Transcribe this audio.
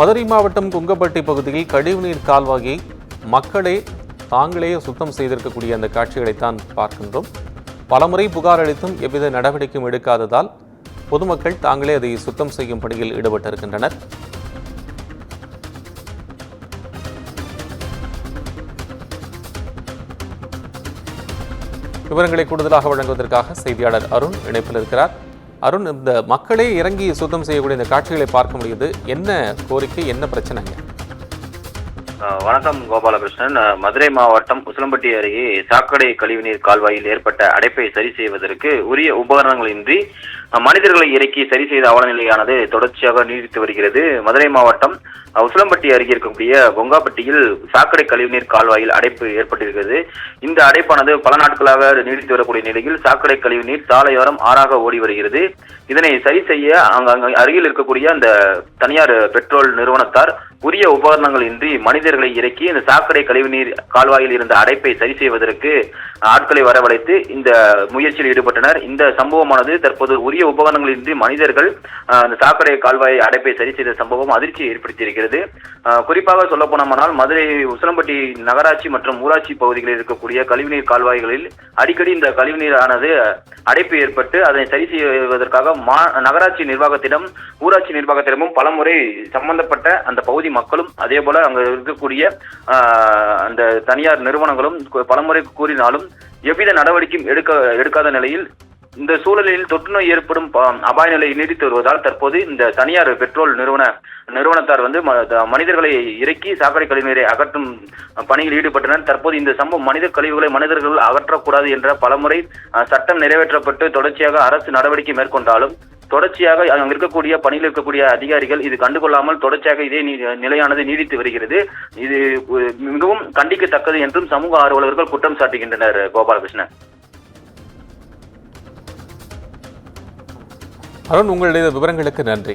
மதுரை மாவட்டம் குங்கப்பட்டி பகுதியில் கழிவுநீர் கால்வாயை மக்களே தாங்களே சுத்தம் செய்திருக்கக்கூடிய அந்த காட்சிகளைத்தான் பார்க்கின்றோம். பலமுறை புகார் அளித்தும் எவ்வித நடவடிக்கையும் எடுக்காததால் பொதுமக்கள் தாங்களே அதை சுத்தம் செய்யும் பணியில் ஈடுபட்டிருக்கின்றனர். விவரங்களை கூடுதலாக வழங்குவதற்காக செய்தியாளர் அருண் இணைப்பில் இருக்கிறார். அருண் இந்த மக்களே இறங்கி சுத்தம் செய்யக்கூடிய இந்த காட்சிகளை பார்க்க முடியுது. என்ன கோரிக்கை என்ன பிரச்சனைங்க? வணக்கம் கோபாலகிருஷ்ணன். மதுரை மாவட்டம் உசிலம்பட்டி அருகே சாக்கடை கழிவுநீர் கால்வாயில் ஏற்பட்ட அடைப்பை சரி செய்வதற்கு உரிய உபகரணங்களின்றி மனிதர்களை இறக்கி சரி செய்த அவலநிலையானது தொடர்ச்சியாக நீடித்து வருகிறது. மதுரை மாவட்டம் உசிலம்பட்டி அருகே இருக்கக்கூடிய பொங்காப்பட்டியில் சாக்கடை கழிவுநீர் கால்வாயில் அடைப்பு ஏற்பட்டிருக்கிறது. இந்த அடைப்பானது பல நாட்களாக நீடித்து வரக்கூடிய நிலையில் சாக்கடை கழிவுநீர் சாலையோரம் ஆறாக ஓடி வருகிறது. இதனை சரி செய்ய அங்க அருகில் இருக்கக்கூடிய அந்த தனியார் பெட்ரோல் நிறுவனத்தார் உரிய உபகரணங்கள் இன்றி மனிதர்களை இறக்கி இந்த சாக்கடை கழிவுநீர் கால்வாயில் இருந்த அடைப்பை சரி செய்வதற்கு ஆட்களை வரவழைத்து இந்த முயற்சியில் ஈடுபட்டனர். இந்த சம்பவமானது தற்போது உரிய உபகரணங்கள் இன்றி மனிதர்கள் இந்த சாக்கடை கால்வாய் அடைப்பை சரி செய்த சம்பவம் அதிர்ச்சியை ஏற்படுத்தியிருக்கிறது. குறிப்பாக சொல்ல போனோமானால் மதுரை உசிலம்பட்டி நகராட்சி மற்றும் ஊராட்சி பகுதிகளில் இருக்கக்கூடிய கழிவுநீர் கால்வாய்களில் அடிக்கடி இந்த கழிவுநீரானது அடைப்பு ஏற்பட்டு அதனை சரி செய்வதற்காக மா நகராட்சி நிர்வாகத்திடம் ஊராட்சி நிர்வாகத்திடமும் பலமுறை சம்பந்தப்பட்ட அந்த பகுதி மக்களும் அதே போல அங்க இருக்கக்கூடிய அந்த தனியார் நிறுவனங்களும் பலமுறை கூறினாலும் எவ்வித நடவடிக்கையும் எடுக்க எடுக்காத நிலையில் இந்த சூழலில் தொற்றுநோய் ஏற்படும் ப- அபாய நிலை நீடித்து வருவதால் தற்போது இந்த தனியார் பெட்ரோல் நிறுவன நிறுவனத்தார் வந்து மனிதர்களை இறக்கி சாக்கடை கழிவுநீரை அகற்றும் பணியில் ஈடுபட்டனர். தற்போது இந்த சம்பவம் மனித கழிவுகளை மனிதர்கள் அகற்றக்கூடாது என்ற பலமுறை சட்டம் நிறைவேற்றப்பட்டு தொடர்ச்சியாக அரசு நடவடிக்கை மேற்கொண்டாலும் தொடர்ச்சியாக அங்க இருக்கக்கூடிய பணியில் இருக்கக்கூடிய அதிகாரிகள் இது கண்டுகொள்ளாமல் தொடர்ச்சியாக இதே நீ- நிலையானது நீடித்து வருகிறது. இது மிகவும் கண்டிக்கத்தக்கது என்றும் சமூக ஆர்வலர்கள் குற்றம் சாட்டுகின்றனர் கோபாலகிருஷ்ணன். அருண் உங்களுடைய விவரங்களுக்கு நன்றி.